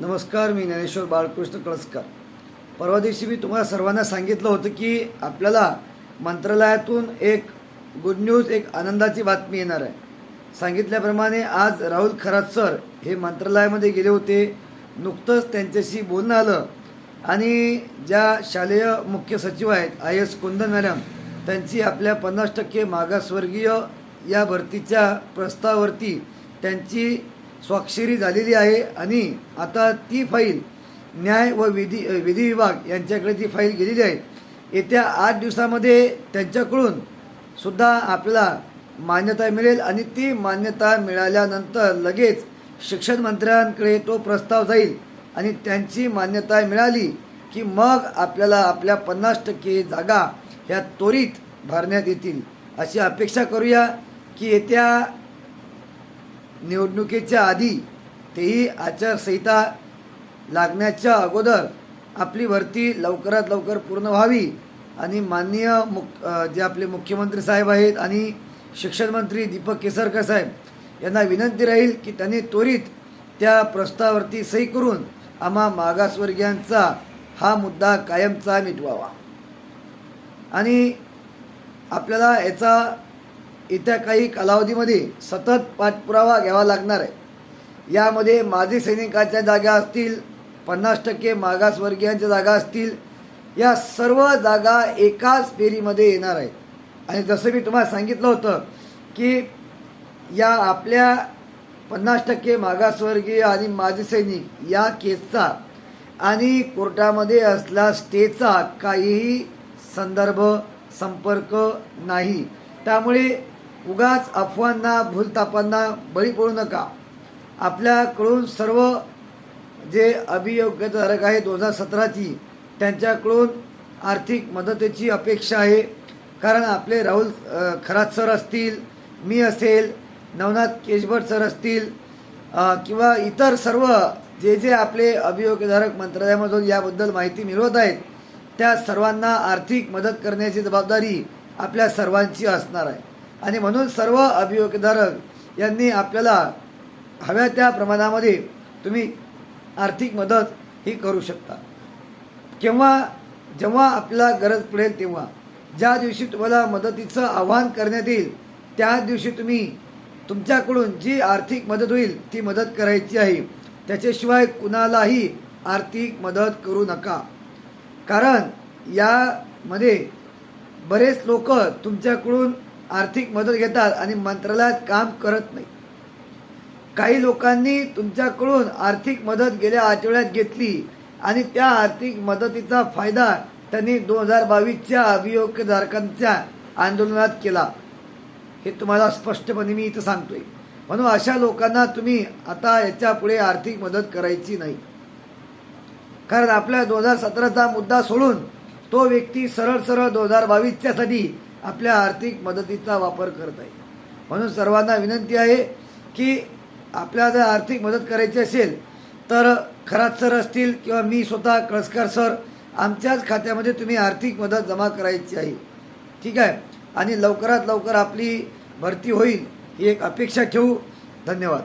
नमस्कार मी ज्ञानेश्वर बाळकृष्ण कळसकर. परवा दिवशी मी तुम्हाला सर्वांना सांगितलं होतं की आपल्याला मंत्रालयातून एक गुड न्यूज एक आनंदाची बातमी येणार आहे. सांगितल्याप्रमाणे आज राहुल खरात सर हे मंत्रालयामध्ये गेले होते. नुकतंच त्यांच्याशी बोलणं आलं आणि ज्या शालेय मुख्य सचिव आहेत आय एस कुंदन मॅडम त्यांची आपल्या पन्नास टक्के मागासवर्गीय या भरतीच्या प्रस्तावावरती त्यांची स्वाक्षरी झालेली आहे आणि आता ती फाईल न्याय व विधी विधी विभाग यांच्याकडे ती फाईल गेलेली आहे. येत्या आठ दिवसामध्ये त्यांच्याकडून सुद्धा आपल्याला मान्यता मिळेल आणि ती मान्यता मिळाल्यानंतर लगेच शिक्षण मंत्र्यांकडे तो प्रस्ताव जाईल आणि त्यांची मान्यता मिळाली की मग आपल्याला आपल्या पन्नास टक्के जागा ह्या त्वरित भरण्यात येतील. अशी अपेक्षा करूया की येत्या निवडणुकीच्या आधी तेही आचारसंहिता लागण्याच्या अगोदर आपली भरती लवकरात लवकर पूर्ण व्हावी आणि माननीय मुख जे आपले मुख्यमंत्री साहेब आहेत आणि शिक्षण मंत्री दीपक केसरकर साहेब यांना विनंती राहील की त्यांनी त्वरित त्या प्रस्तावावरती सही करून आम्हा मागासवर्गीयांचा हा मुद्दा कायमचा मिटवावा. आणि आपल्याला याचा येत्या काही कालावधीमध्ये सतत पाठपुरावा घ्यावा लागणार आहे. यामध्ये माजी सैनिकांच्या जागा असतील पन्नास टक्के मागासवर्गीयांच्या जागा असतील या सर्व जागा एकाच फेरीमध्ये येणार आहेत. आणि जसं मी तुम्हाला सांगितलं होतं की या आपल्या पन्नास टक्के मागासवर्गीय आणि माजी सैनिक या केसचा आणि कोर्टामध्ये असला स्टेचा काहीही संदर्भ संपर्क नाही. त्यामुळे उगाच अफवांना भूलतापांना बळी पडू नका. आपल्याकडून सर्व जे अभियोग्यधारक आहे दोन हजार सतराची त्यांच्याकडून आर्थिक मदतीची अपेक्षा आहे. कारण आपले राहुल खरात सर असतील मी असेल नवनाथ केशभट सर असतील किंवा इतर सर्व जे जे आपले अभियोग्यधारक मंत्रालयामधून याबद्दल माहिती मिळवत आहेत त्या सर्वांना आर्थिक मदत करण्याची जबाबदारी आपल्या सर्वांची असणार आहे. आणि म्हणून सर्व अभियोगधारक यांनी आपल्याला हव्या त्या प्रमाणामध्ये तुम्ही आर्थिक मदत ही करू शकता. किंवा जेव्हा आपल्याला गरज पडेल तेव्हा. ज्या दिवशी तुम्हाला मदतीचं आव्हान करण्यात येईल त्या दिवशी तुम्ही तुमच्याकडून जी आर्थिक मदत होईल ती मदत करायची आहे. त्याच्याशिवाय कुणालाही आर्थिक मदत करू नका. कारण यामध्ये बरेच लोक तुमच्याकडून आर्थिक मदत घेतात आणि मंत्रालयात काम करत नाही. काही लोकांनी तुमच्याकडून आर्थिक मदत गेल्या आठवड्यात घेतली आणि त्या आर्थिक मदतीचा फायदा त्यांनी दोन हजार बावीसच्या अभियोगधारकांच्या आंदोलनात केला. हे तुम्हाला स्पष्टपणे मी इथं सांगतोय. म्हणून अशा लोकांना तुम्ही आता याच्यापुढे आर्थिक मदत करायची नाही. कारण आपल्या दोन हजार सतराचा मुद्दा सोडून तो व्यक्ती सरळ सरळ दोन हजार बावीसच्यासाठी आपल्या आर्थिक मदतीचा वापर करत आहे. म्हणून सर्वांना विनंती आहे की आपल्याला जर आर्थिक मदत करायची असेल तर खरात सर असतील किंवा मी स्वतः कळसकर सर आमच्याच खात्यामध्ये तुम्ही आर्थिक मदत जमा करायची आहे. ठीक आहे? आणि लवकरात लवकर आपली भरती होईल ही एक अपेक्षा ठेवू. धन्यवाद.